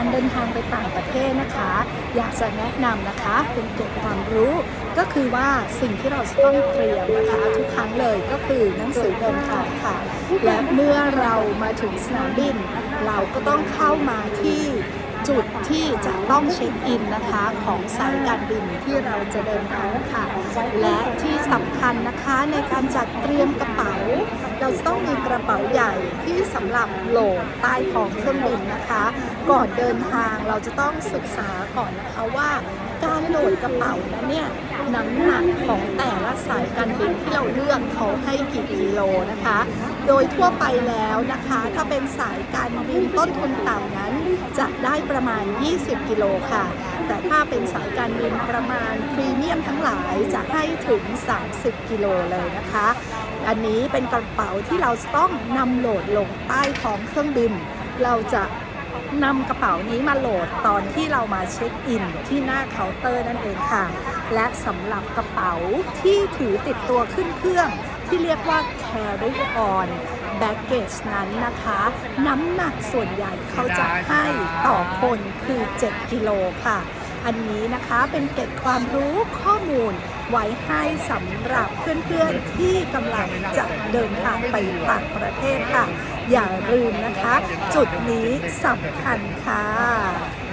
การเดินทางไปต่างประเทศนะคะ อยากจะแนะนำนะคะเป็นเกร็ดความรู้ ก็คือว่าสิ่งที่เราจะต้องเตรียมนะคะทุกครั้งเลยก็คือหนังสือเดินทางค่ะ และเมื่อเรามาถึงสนามบิน เราก็ต้องเข้ามาที่จุดที่จะต้องเช็คอินนะคะของสายการบินที่เราจะเดินทางค่ะ และที่สำคัญนะคะในการจัดเตรียมกระเป๋า เราจะต้องมีกระเป๋าใหญ่ สำหรับโหลดใต้ท้องเครื่องบินนะคะ ก่อนเดินทางเราจะต้องศึกษาก่อนนะคะว่าการโหลดกระเป๋านั้นเนี่ยน้ำหนักของแต่ละสายการบินที่เราเลือกเขาให้กี่กิโลนะคะ โดยทั่วไปแล้วนะคะ ถ้าเป็นสายการบินต้นทุนต่ำนั้น จะได้ประมาณ 20 กิโลค่ะ แต่ถ้าเป็นสายการบินประมาณพรีเมียมทั้งหลายจะให้ถึง 30 กิโลเลยนะคะ อันนี้เป็นกระเป๋าที่เราต้องนำโหลดลงใต้ท้องเครื่องบิน เราจะนำกระเป๋านี้มาโหลดตอนที่เรามาเช็คอินที่หน้าเคาน์เตอร์นั่นเองค่ะ และสำหรับกระเป๋าที่ถือติดตัวขึ้นเครื่อง ที่เรียกว่า carry on baggage นั้นนะคะ น้ำหนักส่วนใหญ่เขาจะให้ต่อคนคือ 7 กิโลค่ะ อันนี้นะคะเป็นเกร็ดความรู้ข้อมูลไว้ให้สำหรับเพื่อนๆที่กำลังจะเดินทางไปต่างประเทศค่ะ อย่าลืมนะคะ จุดนี้สำคัญค่ะ